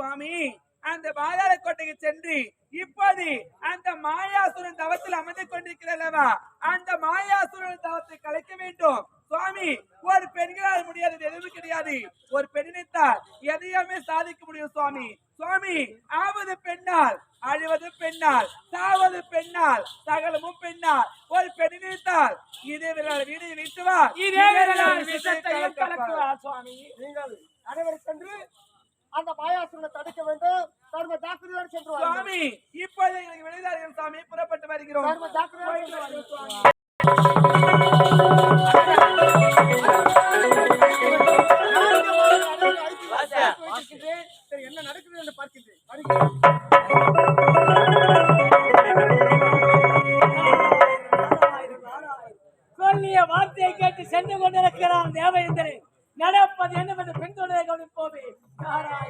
சுவாமி அந்த பாதாள கோட்டைக்கு சென்று இப்போது அந்த மாயாசுரன் தவத்தில் அமர்ந்து கொண்டிருக்கிறல்லவா? அந்த மாயாசுரன் தவத்தை கலைக்க வேண்டும். சுவாமி ஒரு பெண்களால் முடியாதது எதுவும் கிடையாது. ஒரு பெண்ணினைத்தால் எதையுமே சாதிக்க முடியும் சுவாமி. சுவாமி ஆவது பெண்ணால் அழிவது பெண்ணால் சாவது பெண்ணால் சகலமும் பெண்ணால் ஒரு பெண்ணினைத்தால் இதே விரலால் வீடு வைத்து வா. இதே விரலால் சுவாமி. நீங்கள் அனைவரும் சென்று அந்த மாயாசுரனை தடுக்க வேண்டும். தர்ம ஜாக்கிரதையோடு சென்று. சுவாமி இப்போது எங்களுக்கு விளையாடுகிறோம் சுவாமி புறப்பட்டு வருகிறோம். தர்ம ஜாக்கிரதையோடு என்ன நடக்குது என்று பார்க்கின்றேன். சொல்லிய வார்த்தையை கேட்டு சென்று கொண்டிருக்கிறான் தேவேந்திரன். நடப்பது என்னவென்று பின்தொடரை கவனிப்போமே. நாராய்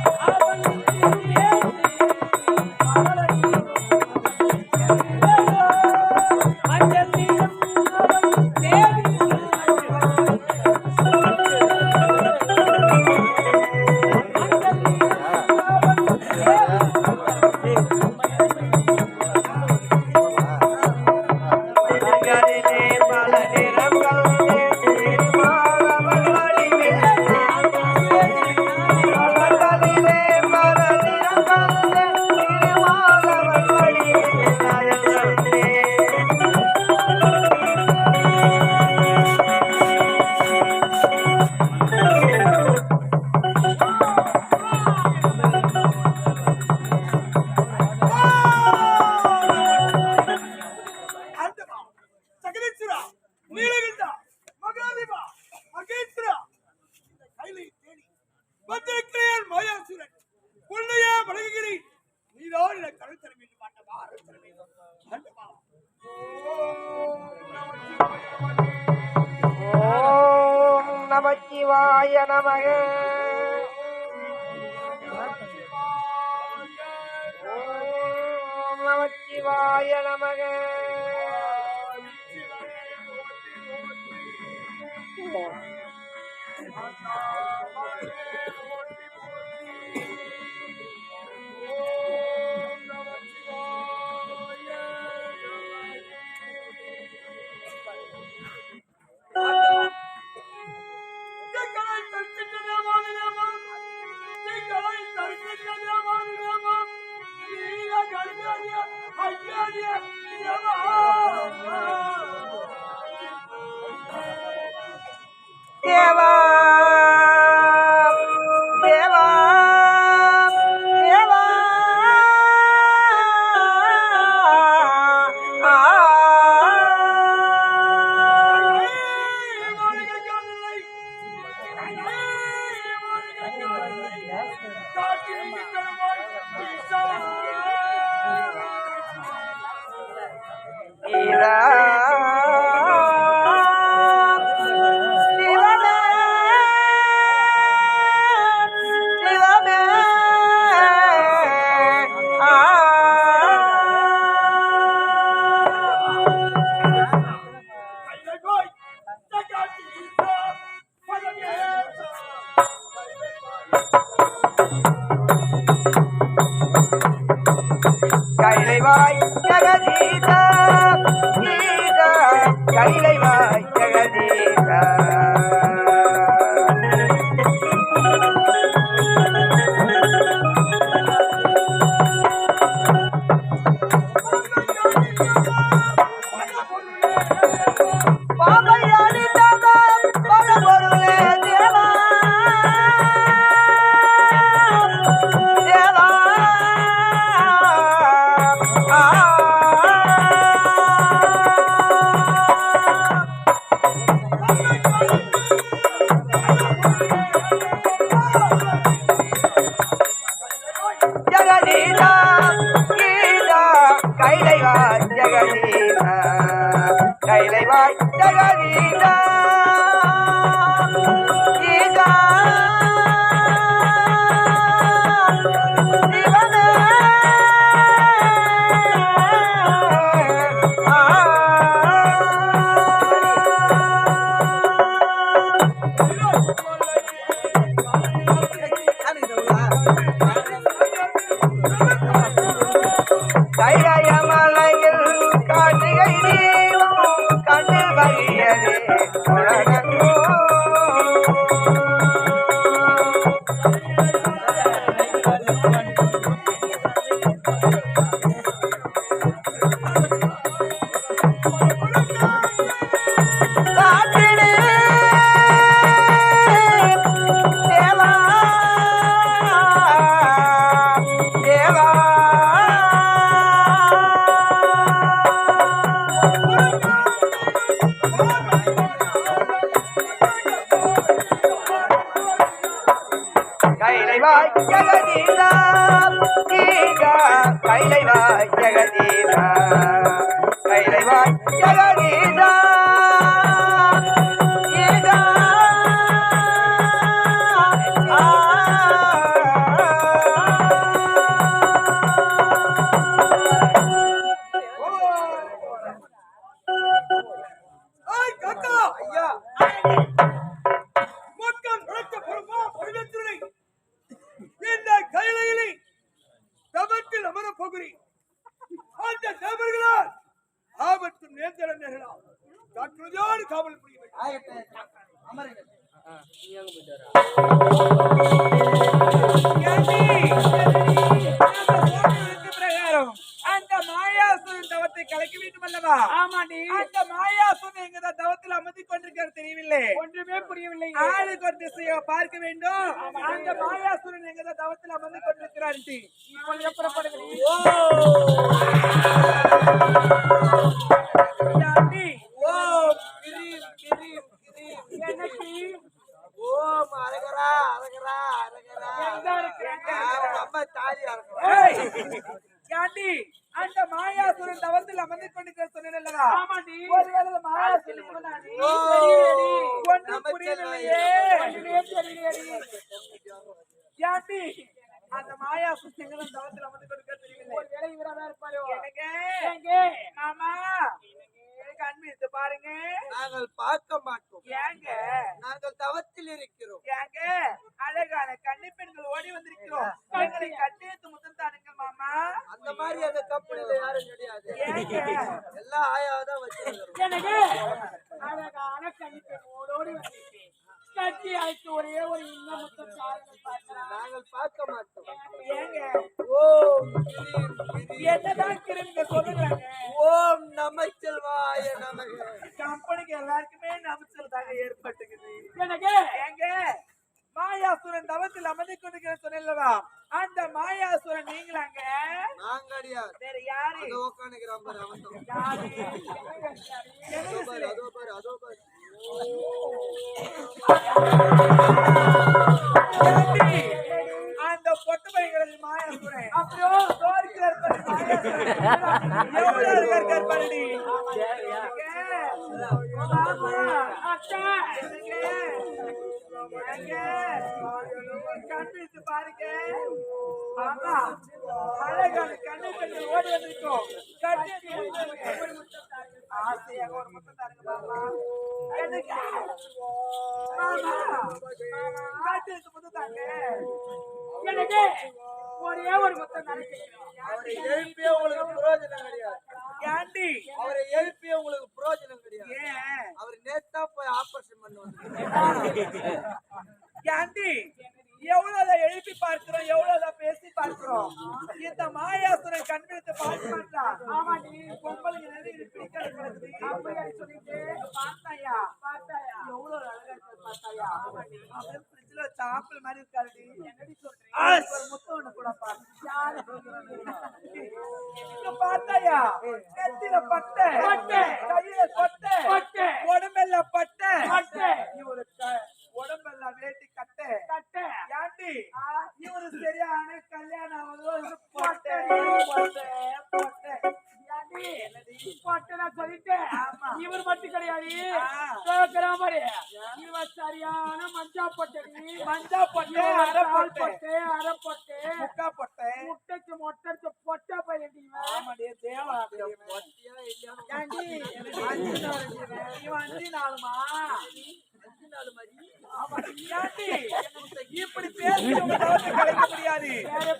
வந்திருக்கிறேன் மாயாசுரன். உன்னையே வணங்குகிறேன். நீதான் எனக்கு அருள் தர வேண்டும் ஆண்டவா, அருள் தர வேண்டும். ஆண்டவா. ஓம் நமச்சிவாய நமக ஓம் நமச்சிவாய நமக திங்களை Yeah. கைலைவாய் ஜெகதீசா ஈசா கைலைவாய் ஜெகதீசா. கைலைவாய் ஜெகதீசா கைலைவாய் ஜெகதீசா கைலைவாய் ஜெகதீசா ஈகா காவல் பிரகாரம். அந்த மாயாசுரன் தவத்தை கலைக்க வேண்டும் அல்லவா? ஆமாண்டி. அந்த மாயாசுரன் எங்க தவத்தில் அமர்த்தி கொண்டிருக்கிறது தெரியவில்லை. ஒன்றுமே புரியவில்லை. ஆளுக்கு ஒரு திசையை பார்க்க வேண்டும். அந்த மாயாசுரன் எங்க தவத்தில் அமர்ந்து கொண்டிருக்கிறார். புறப்படுகிறேன் ஓம் கிரீம் கிரீம் கிரீம் என்னடி ஓம் அரகரா அரகரா அரகரா எங்க இருக்கு? நம்ம தாலி ஏய் யாண்டி அந்த மாயாசுரன் தவத்தில் அமர்ந்து கொண்டிருக்கிற சொன்னேன்லவா ஆமாண்டி ஒருவேளை மாயாசுரன் சொன்னாடி ஓ. தெரியலையேடி. அந்த மாயாசுரன் எங்க தவத்தில் அமர்ந்து கொண்டிருக்கிற தெரியவில்லை ஒருவேளை இவராதான் இருப்பாரோ? எனக்கு ஏங்க? மாமா? கண் எடுத்து பாருங்க. நாங்கள் பார்க்க மாட்டோம். ஏங்க? நாங்கள் தவத்தில் இருக்கிறோம். ஏங்க? அழகான பெண்கள் ஓடி வந்திருக்கிறோம். எங்களை கட்டியத்து முத்தம் தானுங்க மாமா. அந்த மாதிரி அந்த கம்பெனில யாரும் கிடையாது. ஏங்க? எல்லாம் ஆயாதான் வச்சிருக்கிறோம். எனக்கு அழகான கண்ணிப்பெண்ணோடு வந்திருக்கேன். கட்டி அழைத்து ஒரே ஒரு இன்ன முத்தம். நாங்கள் பார்க்க மாட்டோம் ஏங்க கிரீம். என்னதான் கிருமிங்க சொல்லுறாங்க ஓம் நமச்சிவாய நமக கம்பெனிக்கு எல்லாருக்குமே நம்பிச்சல் தாங்க ஏற்பட்டுக்குது எனக்கு மாயாசுரன் தவத்தில் அமர்ந்து கொண்டிருக்கிற சொன்னல்லவா அந்த மாயாசுரன் நீங்களாங்க நாங்க அடியார் வேற யாரு அதோ உட்காந்துக்கிறான் பாரு அவன் தான். யாரு அதோ பாரு அதோ பாரு அதோ பாரு ஏண்டி? அந்த பொட்டு பையன்கிறது மாயாசுரன் அப்புறம் தோற்கிறார் பாரு மாயாசுரன் எவ்வளவு இருக்கார் கண்பிடித்து பாருங்க ஆமா அழகான கண்ணு ஓடி வந்திருக்கோம் ஆசையாக ஒரு முத்தம் தாருங்க மாமா மாமா முத்தம் தாங்க எனக்கு ஒரே ஒரு முத்தம் நினைக்கிறேன் உங்களுக்கு பிரயோஜனம் கிடையாது ஏண்டி அவரை எழுப்பிய உங்களுக்கு பிரயோஜனம் கிடையாது ஏன் அவர் நேத்தா போய் ஆபரேஷன் பண்ண வந்து ஏண்டி எவ்வளவு எழுப்பி பார்க்கிறோம் எவ்வளவு பேசி பார்க்கிறோம். இந்த மாயாசுரன் கண்பிடித்து பார்க்க மாட்டான் பொம்பளைங்க நிறைய சொல்லிட்டு. பார்த்தாயா? பார்த்தாயா? எவ்வளவு அழகா இருக்கு பார்த்தாயா? ஃப்ரிட்ஜ்ல வச்ச ஆப்பிள் மாதிரி இருக்காருடி. என்னடி ஒரு முத்தம் ஒண்ணு கூட பாரு பார்த்தாயா? நெத்தில பட்டை. கையில பட்டை. உடம்பெல்லாம் பட்டை பட்டை. இவரு க- உடம்பெல்லாம் வேட்டி கட்டை Yeah,